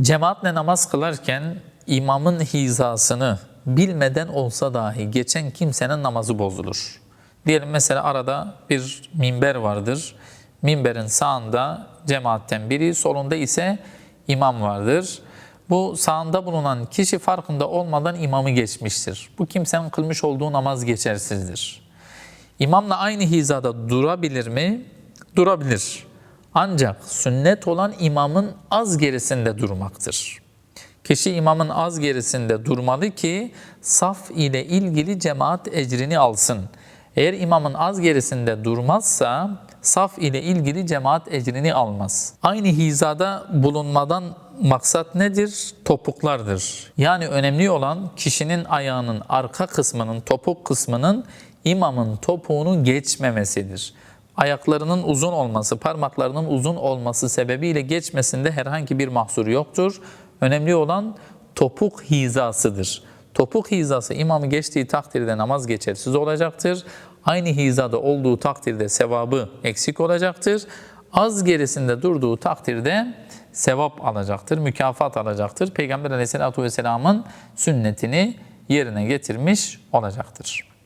Cemaatle namaz kılarken imamın hizasını bilmeden olsa dahi geçen kimsenin namazı bozulur. Diyelim mesela arada bir minber vardır. Minberin sağında cemaatten biri, solunda ise imam vardır. Bu sağında bulunan kişi farkında olmadan imamı geçmiştir. Bu kimsenin kılmış olduğu namaz geçersizdir. İmamla aynı hizada durabilir mi? Durabilir. Ancak sünnet olan imamın az gerisinde durmaktır. Kişi imamın az gerisinde durmalı ki saf ile ilgili cemaat ecrini alsın. Eğer imamın az gerisinde durmazsa saf ile ilgili cemaat ecrini almaz. Aynı hizada bulunmadan maksat nedir? Topuklardır. Yani önemli olan kişinin ayağının arka kısmının, topuk kısmının imamın topuğunu geçmemesidir. Ayaklarının uzun olması, parmaklarının uzun olması sebebiyle geçmesinde herhangi bir mahsur yoktur. Önemli olan topuk hizasıdır. Topuk hizası imamı geçtiği takdirde namaz geçersiz olacaktır. Aynı hizada olduğu takdirde sevabı eksik olacaktır. Az gerisinde durduğu takdirde sevap alacaktır, mükafat alacaktır. Peygamber aleyhissalatu vesselamın sünnetini yerine getirmiş olacaktır.